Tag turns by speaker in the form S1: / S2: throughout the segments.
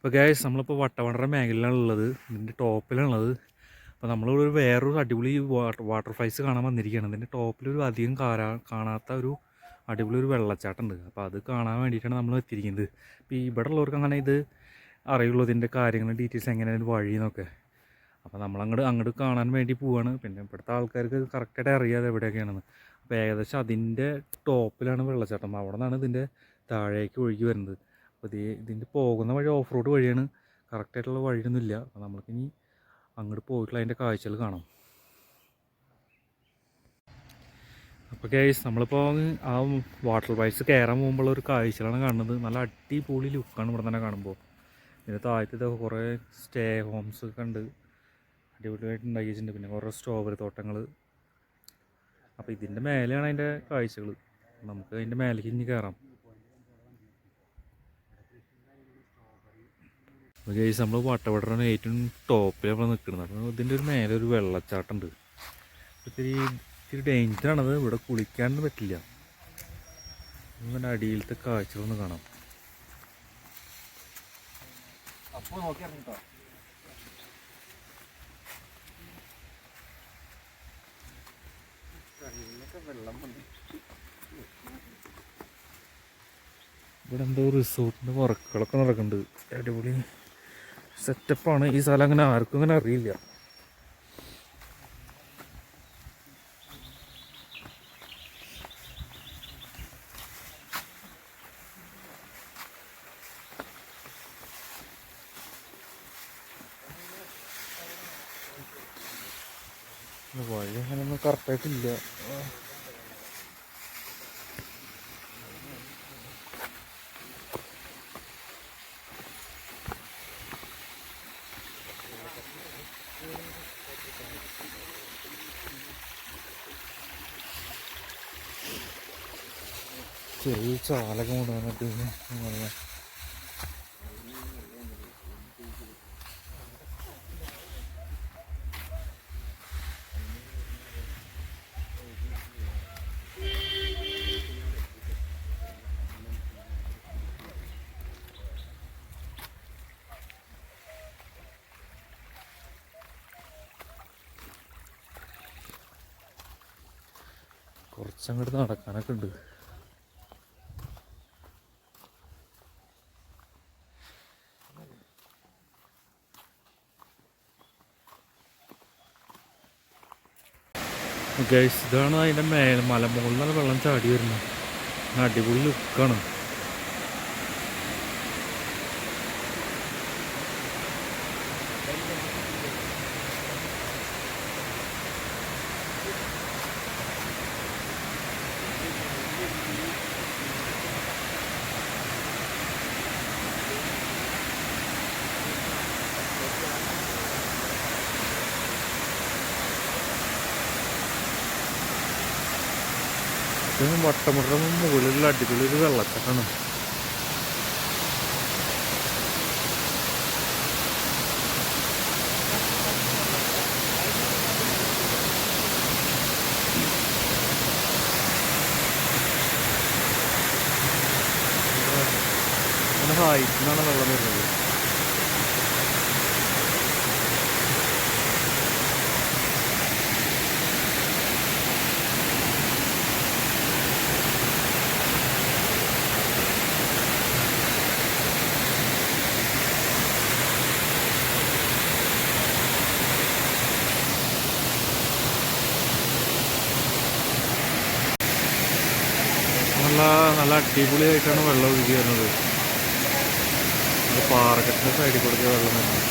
S1: ഇപ്പോൾ ഗ്യാസ് നമ്മളിപ്പോൾ വട്ടവണ്ടറ മേഖലയിലാണ് ഉള്ളത് ഇതിന്റെ ടോപ്പിലാണുള്ളത്. അപ്പോൾ നമ്മളിവിടെ ഒരു വേറൊരു അടിപൊളി വാട്ടർ ഫൈസ് കാണാൻ വന്നിരിക്കുകയാണ്. ഇതിന്റെ ടോപ്പിലൊരു അധികം കാരാ കാണാത്ത ഒരു അടിപൊളി ഒരു വെള്ളച്ചാട്ടമുണ്ട്. അപ്പോൾ അത് കാണാൻ വേണ്ടിയിട്ടാണ് നമ്മൾ എത്തിയിരിക്കുന്നത്. അപ്പോൾ ഈ ഇവിടെ ഉള്ളവർക്ക് അങ്ങനെ ഇത് അറിയുള്ളൂ ഇതിന്റെ കാര്യങ്ങൾ ഡീറ്റെയിൽസ് എങ്ങനെയാണ് വഴി എന്നൊക്കെ. അപ്പോൾ നമ്മളങ്ങോട്ട് അങ്ങോട്ട് കാണാൻ വേണ്ടി പോവാണ്. പിന്നെ ഇവിടുത്തെ ആൾക്കാർക്ക് കറക്റ്റായിട്ട് അറിയാതെ എവിടെയൊക്കെയാണെന്ന്. അപ്പോൾ ഏകദേശം അതിന്റെ ടോപ്പിലാണ് വെള്ളച്ചാട്ടം. അവിടെ നിന്നാണ് ഇതിന്റെ താഴേക്ക് ഒഴുകി വരുന്നത്. അപ്പോൾ ഇതേ ഇതിന്റെ പോകുന്ന വഴി ഓഫ് റോഡ് വഴിയാണ്. കറക്റ്റായിട്ടുള്ള വഴിയൊന്നുമില്ല. അപ്പോൾ നമ്മൾക്കിനി അങ്ങോട്ട് പോയിട്ടുള്ള അതിന്റെ കാഴ്ചകൾ കാണാം. അപ്പോൾ കേസ് നമ്മളിപ്പോൾ ആ വാട്ടർ ബൈക്സ് കയറാൻ പോകുമ്പോൾ ഒരു കാഴ്ചകളാണ് കാണുന്നത്. നല്ല അടിപൊളി ലുക്കാണ് ഇവിടെ തന്നെ കാണുമ്പോൾ ഇതിന്റെ താഴത്തെ കുറേ സ്റ്റേ ഹോംസ് ഒക്കെ ഉണ്ട്. അടിപൊളിയായിട്ട് ഉണ്ടാക്കിയിട്ടുണ്ട്. പിന്നെ കുറേ സ്ട്രോബെറി തോട്ടങ്ങൾ അപ്പോൾ ഇതിന്റെ മേലെയാണ് അതിന്റെ കാഴ്ചകൾ നമുക്ക് അതിന്റെ മേലേക്ക് ഇനി കയറാം ഗൈസ് നമ്മൾ വട്ടവടറാണ് ഏറ്റവും ടോപ്പിൽ നമ്മൾ നിൽക്കുന്നത് അപ്പോൾ ഇതിന്റെ ഒരു മേലെ ഒരു വെള്ളച്ചാട്ടം ഉണ്ട് ഇത്തിരി ഇത്തിരി ഡേഞ്ചറാണത് ഇവിടെ കുളിക്കാനൊന്നും പറ്റില്ല. ഇങ്ങനെ അടിയിലത്തെ കാഴ്ചകളൊന്ന് കാണാം.
S2: അപ്പോൾ
S1: ഇവിടെ എന്തോ റിസോർട്ടിന്റെ വർക്കുകളൊക്കെ നടക്കുന്നുണ്ട് അടിപൊളി. സെറ്റപ്പാണ് ഈ സ്ഥലം അങ്ങനെ ആർക്കും അങ്ങനെ അറിയില്ല. വഴി അങ്ങനെയൊന്നും കറക്റ്റായിട്ടില്ല ചെറിയ ചാലൊക്കെ കൊണ്ടുവന്നിട്ട് അങ്ങനെ കുറച്ചങ്ങോട്ട് നടക്കാനൊക്കെ ഉണ്ട്. ഗൈസ് ഇതാണ് അതിന്റെ മേലെ മലമുകളിൽ വെള്ളം ചാടി വരുന്നത്. അടിപൊളി ലുക്കാണ് ഇത് വട്ടമുട്ട മുകളിലുള്ള അടിപൊളി ഒരു വെള്ളച്ചാട്ടമാണ് ഹൈറ്റിനാണ് വെള്ളം വരുന്നത്. നല്ല നല്ല അടിപൊളിയായിട്ടാണ് വെള്ളം ഒഴുകി വരുന്നത്. പാറക്കെട്ടിന്റെ സൈഡിൽ കൊടുത്ത വെള്ളം തന്നെ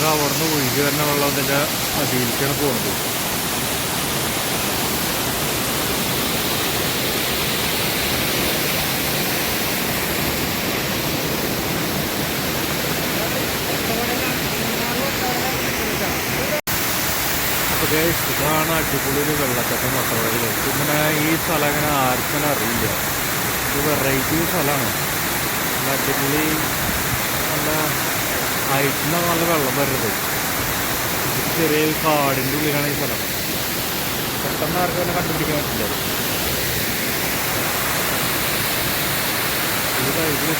S1: ഇത് അവിടുന്ന് ഒഴുകി വരുന്ന വെള്ളം അതിന്റെ അതിയിലേക്കാണ് പോകുന്നത് ഇതാണ് അടിപൊളി ഒരു വെള്ളച്ചാട്ടം വട്ടവഴി ഇങ്ങനെ ഈ സ്ഥലം അങ്ങനെ ആർക്കും അറിയില്ല. ഇത് വെറൈറ്റി സ്ഥലമാണ്. നല്ല അടിപൊളി നല്ല ഹൈറ്റിൽ നല്ല വെള്ളം വരുന്നത്. ചെറിയ കാടിന്റെ ഉള്ളിലാണ് ഈ സ്ഥലം. പെട്ടെന്ന് ആർക്കും തന്നെ കണ്ടുപിടിക്കാൻ പറ്റില്ല. ഇത് കഴിഞ്ഞ